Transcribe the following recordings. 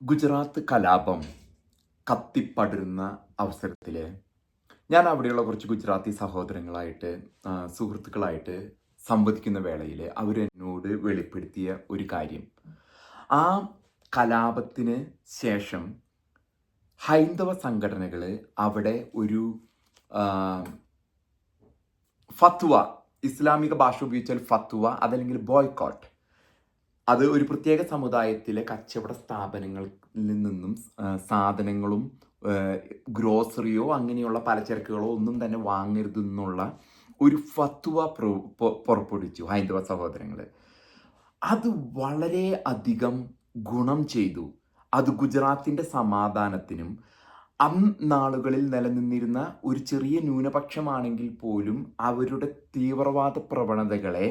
ഗുജറാത്ത് കലാപം കത്തിപ്പടരുന്ന അവസരത്തിൽ ഞാൻ അവിടെയുള്ള കുറച്ച് ഗുജറാത്തി സഹോദരങ്ങളായിട്ട് സുഹൃത്തുക്കളായിട്ട് സംവദിക്കുന്ന വേളയിൽ അവരെന്നോട് വെളിപ്പെടുത്തിയ ഒരു കാര്യം. ആ കലാപത്തിന് ശേഷം ഹൈന്ദവ സംഘടനകൾ അവിടെ ഒരു ഫത്വ ഇസ്ലാമിക ഭാഷ ഉപയോഗിച്ചാൽ ഫത്വ അതല്ലെങ്കിൽ ബോയ്ക്കോട്ട് അത് ഒരു പ്രത്യേക സമുദായത്തിലെ കച്ചവട സ്ഥാപനങ്ങളിൽ നിന്നും സാധനങ്ങളും ഗ്രോസറിയോ അങ്ങനെയുള്ള പലചരക്കുകളോ ഒന്നും തന്നെ വാങ്ങരുതെന്നുള്ള ഒരു ഫത്വ പുറപ്പെടുവിച്ചു ഹൈന്ദവ സഹോദരങ്ങൾ അത് വളരെ അധികം ഗുണം ചെയ്തു. അത് ഗുജറാത്തിന്റെ സമാധാനത്തിനും അന്നാളുകളിൽ നിലനിന്നിരുന്ന ഒരു ചെറിയ ന്യൂനപക്ഷമാണെങ്കിൽ പോലും അവരുടെ തീവ്രവാദ പ്രവണതകളെ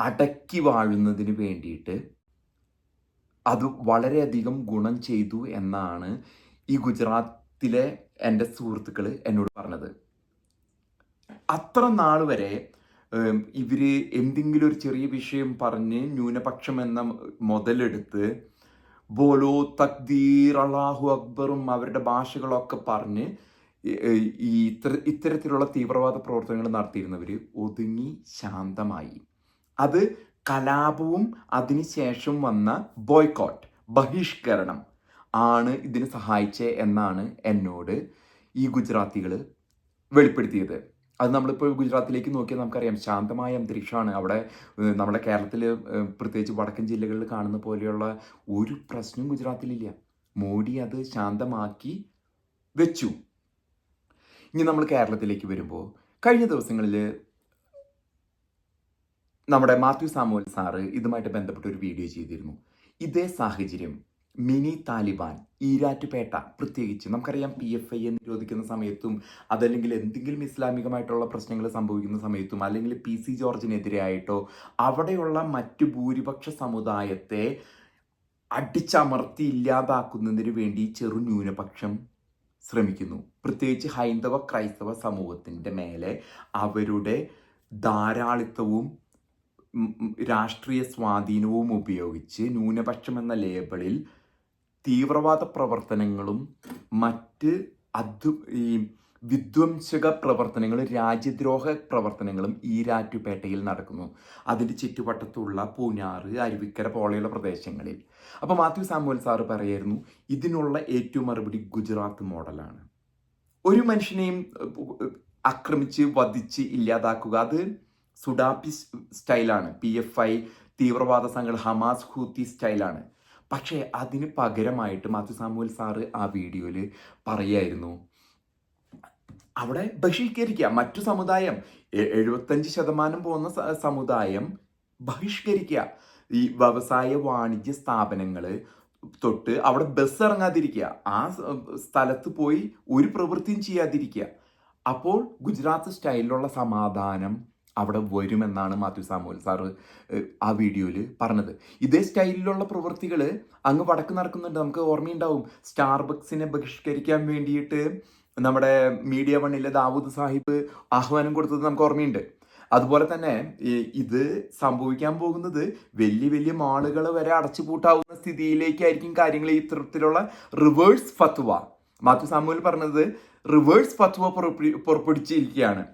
അടക്കി വാഴുന്നതിന് വേണ്ടിയിട്ട് അത് വളരെയധികം ഗുണം ചെയ്തു എന്നാണ് ഈ ഗുജറാത്തിലെ എന്റെ സുഹൃത്തുക്കൾ എന്നോട് പറഞ്ഞത്. അത്ര നാൾ വരെ ഇവർ എന്തെങ്കിലും ഒരു ചെറിയ വിഷയം പറഞ്ഞ് ന്യൂനപക്ഷം എന്ന മുതലെടുത്ത് ബോലോ തക്ദീർ അള്ളാഹു അക്ബറും അവരുടെ ഭാഷകളൊക്കെ പറഞ്ഞ് ഈ- ഇത്തരത്തിലുള്ള തീവ്രവാദ പ്രവർത്തനങ്ങൾ നടത്തിയിരുന്നവർ ഒതുങ്ങി ശാന്തമായി. അത് കലാപവും അതിനുശേഷം വന്ന ബോയ്ക്കോട്ട് ബഹിഷ്കരണം ആണ് ഇതിന് സഹായിച്ചത് എന്നാണ് എന്നോട് ഈ ഗുജറാത്തികൾ വെളിപ്പെടുത്തിയത്. അത് നമ്മളിപ്പോൾ ഗുജറാത്തിലേക്ക് നോക്കിയാൽ നമുക്കറിയാം ശാന്തമായ അന്തരീക്ഷമാണ്. അവിടെ നമ്മുടെ കേരളത്തിൽ പ്രത്യേകിച്ച് വടക്കൻ ജില്ലകളിൽ കാണുന്ന പോലെയുള്ള ഒരു പ്രശ്നവും ഗുജറാത്തിലില്ല. മോഡി അത് ശാന്തമാക്കി വെച്ചു. ഇനി നമ്മൾ കേരളത്തിലേക്ക് വരുമ്പോൾ കഴിഞ്ഞ ദിവസങ്ങളിൽ നമ്മുടെ മാത്യു സാമുവൽ സാറ് ഇതുമായിട്ട് ബന്ധപ്പെട്ട ഒരു വീഡിയോ ചെയ്തിരുന്നു. ഇതേ സാഹചര്യം മിനി താലിബാൻ ഈരാറ്റുപേട്ട പ്രത്യേകിച്ച് നമുക്കറിയാം പി എഫ് ഐ നിരോധിക്കുന്ന സമയത്തും അതല്ലെങ്കിൽ എന്തെങ്കിലും ഇസ്ലാമികമായിട്ടുള്ള പ്രശ്നങ്ങൾ സംഭവിക്കുന്ന സമയത്തും അല്ലെങ്കിൽ പി സി ജോർജിനെതിരെയായിട്ടോ അവിടെയുള്ള മറ്റു ഭൂരിപക്ഷ സമുദായത്തെ അടിച്ചമർത്തി ഇല്ലാതാക്കുന്നതിന് വേണ്ടി ചെറു ന്യൂനപക്ഷം ശ്രമിക്കുന്നു. പ്രത്യേകിച്ച് ഹൈന്ദവ ക്രൈസ്തവ സമൂഹത്തിന്റെ മേലെ അവരുടെ ധാരാളിത്തവും രാഷ്ട്രീയ സ്വാധീനവും ഉപയോഗിച്ച് ന്യൂനപക്ഷം എന്ന ലേബിളിൽ തീവ്രവാദ പ്രവർത്തനങ്ങളും മറ്റ് അധു ഈ വിധ്വംസക പ്രവർത്തനങ്ങളും രാജ്യദ്രോഹ പ്രവർത്തനങ്ങളും ഈ ഈരാറ്റുപേട്ടയിൽ നടക്കുന്നു. അതിന്റെ ചുറ്റുവട്ടത്തുള്ള പൂഞ്ഞാറ് അരുവിക്കര പോലെയുള്ള പ്രദേശങ്ങളിൽ. അപ്പോൾ മാത്യു സാമുവൽ സാറ് പറയായിരുന്നു ഇതിനുള്ള ഏറ്റവും മറുപടി ഗുജറാത്ത് മോഡലാണ്. ഒരു മനുഷ്യനെയും ആക്രമിച്ച് വധിച്ച് ഇല്ലാതാക്കുക അത് സുഡാപ്പി സ്റ്റൈലാണ്. പി എഫ് ഐ തീവ്രവാദ സംഘടന ഹമാസ് ഹൂത്തി സ്റ്റൈലാണ്. പക്ഷേ അതിന് പകരമായിട്ട് മാത്യു സാമുവൽ സാറ് ആ വീഡിയോയിൽ പറയായിരുന്നു. അവിടെ ബഹിഷ്കരിക്കുക. മറ്റു സമുദായം എഴുപത്തഞ്ച് ശതമാനം പോകുന്ന സമുദായം ബഹിഷ്കരിക്കുക. ഈ വ്യവസായ വാണിജ്യ സ്ഥാപനങ്ങൾ തൊട്ട് അവിടെ ബസ് ഇറങ്ങാതിരിക്കുക. ആ സ്ഥലത്ത് പോയി ഒരു പ്രവൃത്തിയും ചെയ്യാതിരിക്കുക. അപ്പോൾ ഗുജറാത്ത് സ്റ്റൈലിലുള്ള സമാധാനം അവിടെ വരുമെന്നാണ് മാത്യു സാമുവൽ സാറ് ആ വീഡിയോയിൽ പറഞ്ഞത്. ഇതേ സ്റ്റൈലിലുള്ള പ്രവൃത്തികൾ അങ്ങ് വടക്ക് നടക്കുന്നുണ്ട്. നമുക്ക് ഓർമ്മയുണ്ടാവും. സ്റ്റാർബക്സിനെ ബഹിഷ്കരിക്കാൻ വേണ്ടിയിട്ട് നമ്മുടെ മീഡിയ വണ്ണിലെ ദാവൂദ് സാഹിബ് ആഹ്വാനം കൊടുത്തത് നമുക്ക് ഓർമ്മയുണ്ട്. അതുപോലെ തന്നെ ഇത് സംഭവിക്കാൻ പോകുന്നത് വലിയ വലിയ മാളുകൾ വരെ അടച്ചുപൂട്ടാവുന്ന സ്ഥിതിയിലേക്കായിരിക്കും കാര്യങ്ങൾ ഇത്തരത്തിലുള്ള റിവേഴ്സ് ഫത്വ. മാത്യു സാമുവൽ പറഞ്ഞത് റിവേഴ്സ് ഫത്വ പുറപ്പെ- പുറപ്പെടുവിച്ചിരിക്കുകയാണ്.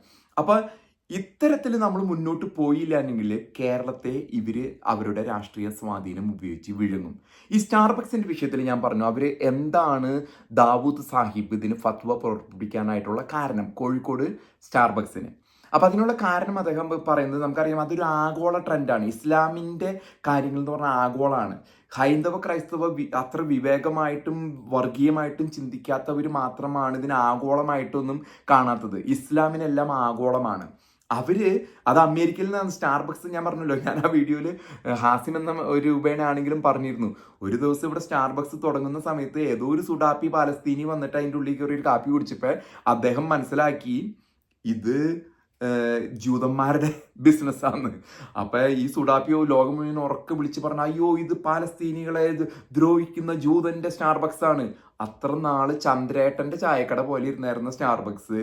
ഇത്തരത്തിൽ നമ്മൾ മുന്നോട്ട് പോയില്ലെങ്കിൽ കേരളത്തെ ഇവർ അവരുടെ രാഷ്ട്രീയ സ്വാധീനം ഉപയോഗിച്ച് വിഴുങ്ങും. ഈ സ്റ്റാർബക്സിന്റെ വിഷയത്തിൽ ഞാൻ പറഞ്ഞു അവർ എന്താണ് ദാവൂദ് സാഹിബ് ഇതിന് ഫത്വ പുറപ്പെടുവിക്കാനായിട്ടുള്ള കാരണം? കോഴിക്കോട് സ്റ്റാർബക്സിന്. അപ്പോൾ അതിനുള്ള കാരണം അദ്ദേഹം പറയുന്നത് നമുക്കറിയാം അതൊരു ആഗോള ട്രെൻഡാണ്. ഇസ്ലാമിന്റെ കാര്യങ്ങൾ എന്ന് പറഞ്ഞാൽ ആഗോളമാണ് ഹൈന്ദവ ക്രൈസ്തവ അത്ര വിവേകമായിട്ടും വർഗീയമായിട്ടും ചിന്തിക്കാത്തവർ മാത്രമാണ് ഇതിന് ആഗോളമായിട്ടൊന്നും കാണാത്തത്. ഇസ്ലാമിനെല്ലാം ആഗോളമാണ്. അവർ അത് അമേരിക്കയിൽ നിന്നാണ്. സ്റ്റാർബക്സ് ഞാൻ പറഞ്ഞല്ലോ ഞാൻ ആ വീഡിയോയിൽ ഹാസിം എന്ന ഒരു രൂപേണാണെങ്കിലും പറഞ്ഞിരുന്നു. ഒരു ദിവസം ഇവിടെ സ്റ്റാർബക്സ് തുടങ്ങുന്ന സമയത്ത് ഏതോ ഒരു സുഡാപ്പി പാലസ്തീനി വന്നിട്ട് അതിന്റെ ഉള്ളിൽ കയറി ഒരു കാപ്പി കുടിച്ചപ്പോൾ അദ്ദേഹം മനസ്സിലാക്കി ഇത് ജൂതന്മാരുടെ ബിസിനസ്സാണ് അപ്പൊ ഈ സുഡാപ്പിയോ ലോകം മുഴുവൻ ഉറക്കെ വിളിച്ച് പറഞ്ഞ അയ്യോ ഇത് പാലസ്തീനികളെ ദ്രോഹിക്കുന്ന ജൂതന്റെ സ്റ്റാർബക്സ് ആണ് അത്ര നാൾ ചന്ദ്രേട്ടന്റെ ചായക്കട പോലെ ഇരുന്നായിരുന്ന സ്റ്റാർബക്സ്.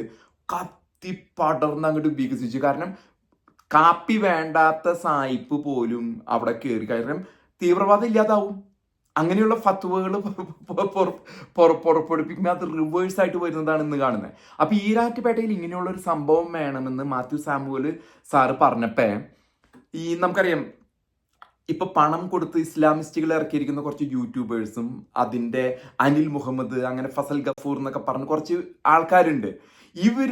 പടർന്ന് അങ്ങോട്ട് വികസിച്ചു. കാരണം കാപ്പി വേണ്ടാത്ത സായിപ്പ് പോലും അവിടെ കയറി കാരണം തീവ്രവാദം ഇല്ലാതാവും. അങ്ങനെയുള്ള ഫത്വകൾ പുറപ്പെടുപ്പിക്കുമ്പോൾ അത് റിവേഴ്സ് ആയിട്ട് വരുന്നതാണ് ഇന്ന് കാണുന്നത് അപ്പൊ ഈരാറ്റുപേട്ടയിൽ ഇങ്ങനെയുള്ള ഒരു സംഭവം വേണമെന്ന് മാത്യു സാമുവൽ സാറ് പറഞ്ഞപ്പേ ഈ നമുക്കറിയാം ഇപ്പൊ പണം കൊടുത്ത് ഇസ്ലാമിസ്റ്റുകൾ ഇറക്കിയിരിക്കുന്ന കുറച്ച് യൂട്യൂബേഴ്സും അതിന്റെ അനിൽ മുഹമ്മദ് അങ്ങനെ ഫസൽ ഗഫൂർ എന്നൊക്കെ പറഞ്ഞ് കുറച്ച് ആൾക്കാരുണ്ട്. ഇവർ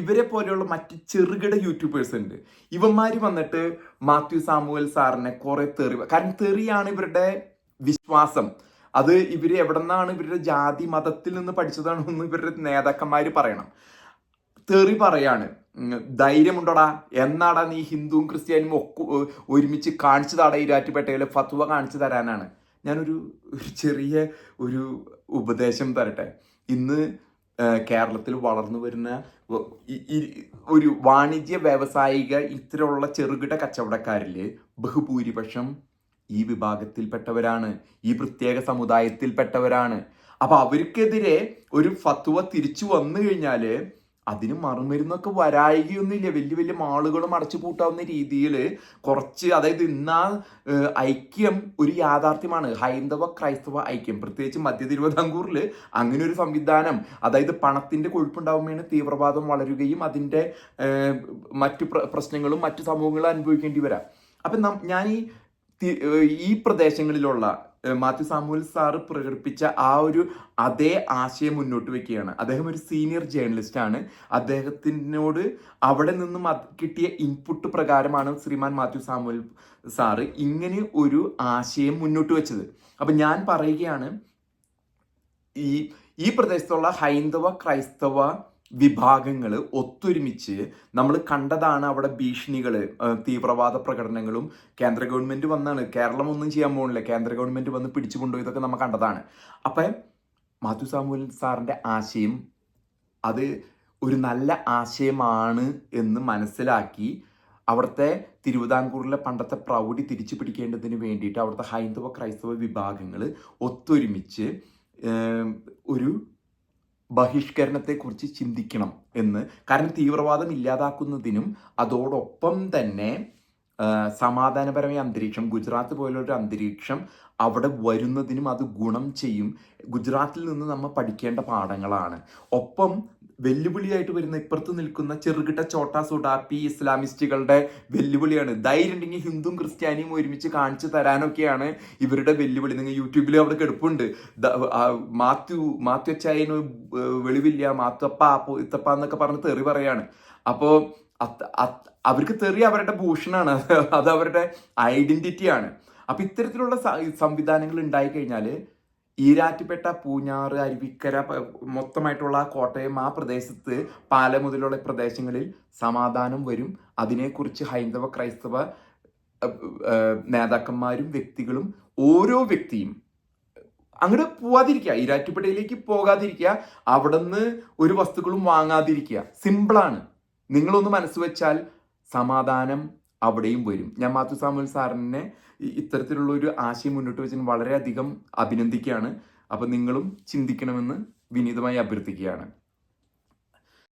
ഇവരെ പോലെയുള്ള മറ്റ് ചെറുകിട യൂട്യൂബേഴ്സ് ഉണ്ട്. ഇവന്മാര് വന്നിട്ട് മാത്യു സാമുവൽ സാറിനെ കുറെ തെറി കാരണം തെറിയാണ് ഇവരുടെ വിശ്വാസം. അത് ഇവർ എവിടെന്നാണ് ഇവരുടെ ജാതി മതത്തിൽ നിന്ന് പഠിച്ചതാണെന്ന് ഇവരുടെ നേതാക്കന്മാര് പറയണം. തെറി പറയാണ്. ധൈര്യമുണ്ടോടാ? എന്നാടാ നീ ഹിന്ദുവും ക്രിസ്ത്യാനിയും ഒക്കെ ഒരുമിച്ച് കാണിച്ചു താടാ ഈരാറ്റുപേട്ടയിലെ ഫത്വ കാണിച്ചു തരാനാണ്. ഞാനൊരു ചെറിയ ഒരു ഉപദേശം തരട്ടെ. ഇന്ന് കേരളത്തിൽ വളർന്നു വരുന്ന ഒരു വാണിജ്യ വ്യാവസായിക ഇത്തരമുള്ള ചെറുകിട കച്ചവടക്കാരിൽ ബഹുഭൂരിപക്ഷം ഈ വിഭാഗത്തിൽപ്പെട്ടവരാണ്. ഈ പ്രത്യേക സമുദായത്തിൽപ്പെട്ടവരാണ്. അപ്പൊ അവർക്കെതിരെ ഒരു ഫത്വ തിരിച്ചു വന്നു കഴിഞ്ഞാൽ അതിന് മറുമരുന്നൊക്കെ വരായികയൊന്നുമില്ല. വലിയ വലിയ മാളുകളും അടച്ചു പൂട്ടാവുന്ന രീതിയിൽ കുറച്ച് അതായത് ഇന്നാ ഐക്യം ഒരു യാഥാർത്ഥ്യമാണ്. ഹൈന്ദവ ക്രൈസ്തവ ഐക്യം. പ്രത്യേകിച്ച് മധ്യ തിരുവിതാംകൂറിൽ അങ്ങനെ ഒരു സംവിധാനം അതായത് പണത്തിന്റെ കൊഴുപ്പുണ്ടാവുമ്പോഴാണ് തീവ്രവാദം വളരുകയും അതിന്റെ മറ്റു പ്രശ്നങ്ങളും മറ്റു സമൂഹങ്ങളും അനുഭവിക്കേണ്ടി വരാം. അപ്പം ഞാൻ ഈ ഈ പ്രദേശങ്ങളിലുള്ള മാത്യു സാമുവൽ സാറ് പ്രകടിപ്പിച്ച ആ ഒരു അതേ ആശയം മുന്നോട്ട് വെക്കുകയാണ്. അദ്ദേഹം ഒരു സീനിയർ ജേർണലിസ്റ്റ് ആണ്. അദ്ദേഹത്തിനോട് അവിടെ നിന്നും കിട്ടിയ ഇൻപുട്ട് പ്രകാരമാണ് ശ്രീമാൻ മാത്യു സാമുവൽ സാറ് ഇങ്ങനെ ഒരു ആശയം മുന്നോട്ട് വെച്ചത്. അപ്പൊ ഞാൻ പറയുകയാണ് ഈ ഈ പ്രദേശത്തുള്ള ഹൈന്ദവ ക്രൈസ്തവ വിഭാഗങ്ങൾ ഒത്തൊരുമിച്ച് നമ്മൾ കണ്ടതാണ് അവിടെ ഭീഷണികൾ തീവ്രവാദ പ്രകടനങ്ങളും കേന്ദ്ര ഗവൺമെന്റ് വന്നാണ്. കേരളം ഒന്നും ചെയ്യാൻ പോകുന്നില്ല കേന്ദ്ര ഗവൺമെന്റ് വന്ന് പിടിച്ചു കൊണ്ടുപോയതൊക്കെ നമ്മൾ കണ്ടതാണ്. അപ്പം മാത്യു സാമുവൽ സാറിന്റെ ആശയം അത് ഒരു നല്ല ആശയമാണ് എന്ന് മനസ്സിലാക്കി അവിടുത്തെ തിരുവിതാംകൂറിലെ പണ്ടത്തെ പ്രൗഢി തിരിച്ചു പിടിക്കേണ്ടതിന് വേണ്ടിയിട്ട് അവിടുത്തെ ഹൈന്ദവ ക്രൈസ്തവ വിഭാഗങ്ങൾ ഒത്തൊരുമിച്ച് ഒരു ബഹിഷ്കരണത്തെക്കുറിച്ച് ചിന്തിക്കണം എന്ന്. കാരണം തീവ്രവാദം ഇല്ലാതാക്കുന്നതിനും അതോടൊപ്പം തന്നെ സമാധാനപരമായ അന്തരീക്ഷം ഗുജറാത്ത് പോലൊരു അന്തരീക്ഷം അവിടെ വരുന്നതിനും അത് ഗുണം ചെയ്യും. ഗുജറാത്തിൽ നിന്ന് നമ്മൾ പഠിക്കേണ്ട പാഠങ്ങളാണ്. ഒപ്പം വെല്ലുവിളിയായിട്ട് വരുന്ന ഇപ്പുറത്ത് നിൽക്കുന്ന ചെറുകിട്ട ചോട്ടാ സുഡാപ്പി ഇസ്ലാമിസ്റ്റുകളുടെ വെല്ലുവിളിയാണ്. ധൈര്യം ഉണ്ടെങ്കിൽ ഹിന്ദുവും ക്രിസ്ത്യാനിയും ഒരുമിച്ച് കാണിച്ചു തരാനൊക്കെയാണ് ഇവരുടെ വെല്ലുവിളി. നിങ്ങൾ യൂട്യൂബിൽ അവിടെ കിടപ്പുണ്ട്. മാത്യു മാത്യു അച്ചായന് വെളിവില്ല മാത്തപ്പ ഇത്തപ്പ എന്നൊക്കെ പറഞ്ഞ് തെറി പറയാണ്. അപ്പോ അത് അത് അവർക്ക് തെറി അവരുടെ ഭൂഷണാണ്. അത് അവരുടെ ഐഡന്റിറ്റിയാണ്. അപ്പൊ ഇത്തരത്തിലുള്ള സംവിധാനങ്ങൾ ഉണ്ടായി കഴിഞ്ഞാൽ ഈരാറ്റുപേട്ട പൂഞ്ഞാറ് അരുവിക്കര മൊത്തമായിട്ടുള്ള കോട്ടയം ആ പ്രദേശത്ത് പാല മുതലുള്ള പ്രദേശങ്ങളിൽ സമാധാനം വരും. അതിനെക്കുറിച്ച് ഹൈന്ദവ ക്രൈസ്തവ നേതാക്കന്മാരും വ്യക്തികളും ഓരോ വ്യക്തിയും അങ്ങോട്ട് പോവാതിരിക്കുക ഈരാറ്റുപേട്ടയിലേക്ക് പോകാതിരിക്കുക അവിടുന്ന് ഒരു വസ്തുക്കളും വാങ്ങാതിരിക്കുക സിമ്പിളാണ് നിങ്ങളൊന്ന് മനസ്സ് വെച്ചാൽ സമാധാനം അവിടെയും വരും. ഞാൻ മാത്യു സാമുൽ സാറിനെ ഇത്തരത്തിലുള്ള ഒരു ആശയം മുന്നോട്ട് വെച്ചതിന് വളരെയധികം അഭിനന്ദിക്കുകയാണ്. അപ്പം നിങ്ങളും ചിന്തിക്കണമെന്ന് വിനീതമായി അഭ്യർത്ഥിക്കുകയാണ്.